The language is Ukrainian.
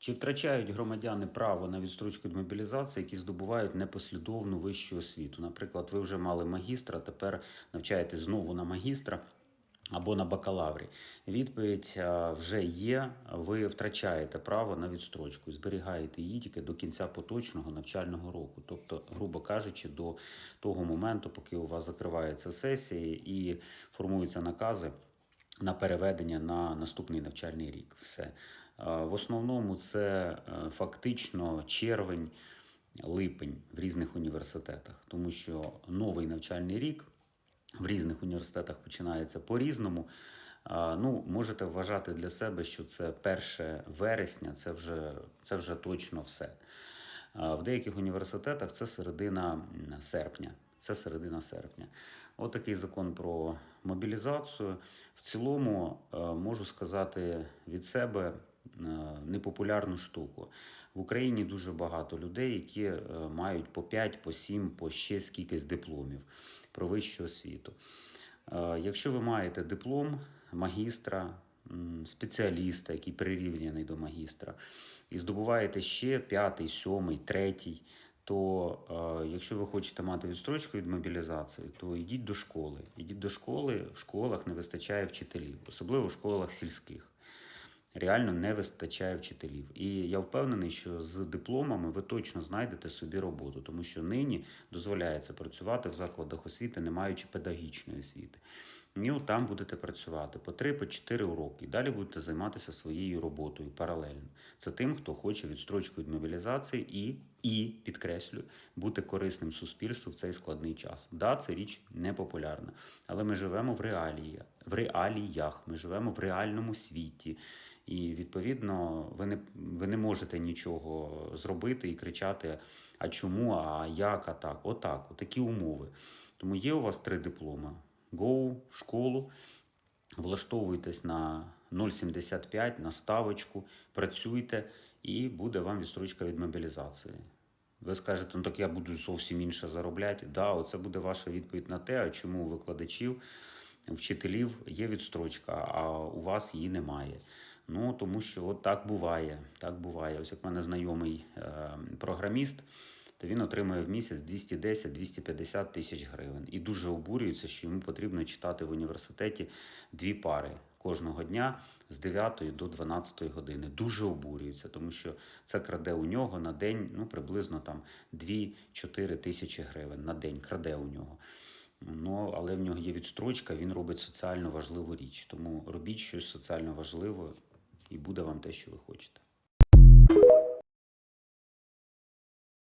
Чи втрачають громадяни право на відстрочку від мобілізації, які здобувають непослідовну вищу освіту? Наприклад, ви вже мали магістра, тепер навчаєтесь знову на магістра або на бакалаврі. Відповідь вже є. Ви втрачаєте право на відстрочку, зберігаєте її тільки до кінця поточного навчального року, тобто, грубо кажучи, до того моменту, поки у вас закриваються сесії і формуються накази на переведення на наступний навчальний рік. Все. Е, В основному це е, фактично червень, липень в різних університетах, тому що новий навчальний рік в різних університетах починається по-різному. Ну, можете вважати для себе, що це 1 вересня, це вже, це вже точно все. В деяких університетах це середина серпня. Це середина серпня. От такий закон про мобілізацію. В цілому е, можу сказати від себе е, непопулярну штуку. В Україні дуже багато людей, які е, мають по 5, по 7, по ще скількись дипломів про вищу освіту. Е, Якщо ви маєте диплом магістра, спеціаліста, який прирівняний до магістра, і здобуваєте ще п'ятий, сьомий, третій, то е, якщо ви хочете мати відстрочку від мобілізації, то йдіть до школи. Йдіть до школи, в школах не вистачає вчителів, особливо в школах сільських. Реально не вистачає вчителів. І я впевнений, що з дипломами ви точно знайдете собі роботу, тому що нині дозволяється працювати в закладах освіти, не маючи педагогічної освіти. І там будете працювати по 3 по 4 уроки. Далі будете займатися своєю роботою паралельно. Це тим, хто хоче відстрочку від мобілізації і, і підкреслюю, бути корисним суспільству в цей складний час. Да, це річ непопулярна, але ми живемо в реалії, в реаліях, ми живемо в реальному світі. І відповідно ви не, ви не можете нічого зробити і кричати: а чому, а як, а так? Отак, отакі умови. Тому є у вас три дипломи. Go школу, влаштовуйтесь на 0,75 на ставочку, працюйте, і буде вам відстрочка від мобілізації. Ви скажете, ну так я буду зовсім інше заробляти. Да, оце буде ваша відповідь на те, чому у викладачів, вчителів є відстрочка, а у вас її немає. Ну тому що от так буває. Так буває. Ось як в мене знайомий е, програміст, то він отримує в місяць 210-250 тисяч гривень і дуже обурюється, що йому потрібно читати в університеті дві пари кожного дня з 9 до 12 години. Дуже обурюється, тому що це краде у нього на день ну, приблизно там 2-4 тисячі гривень на день краде у нього. Ну, але в нього є відстрочка, він робить соціально важливу річ. Тому робіть щось соціально важливе, і буде вам те, що ви хочете.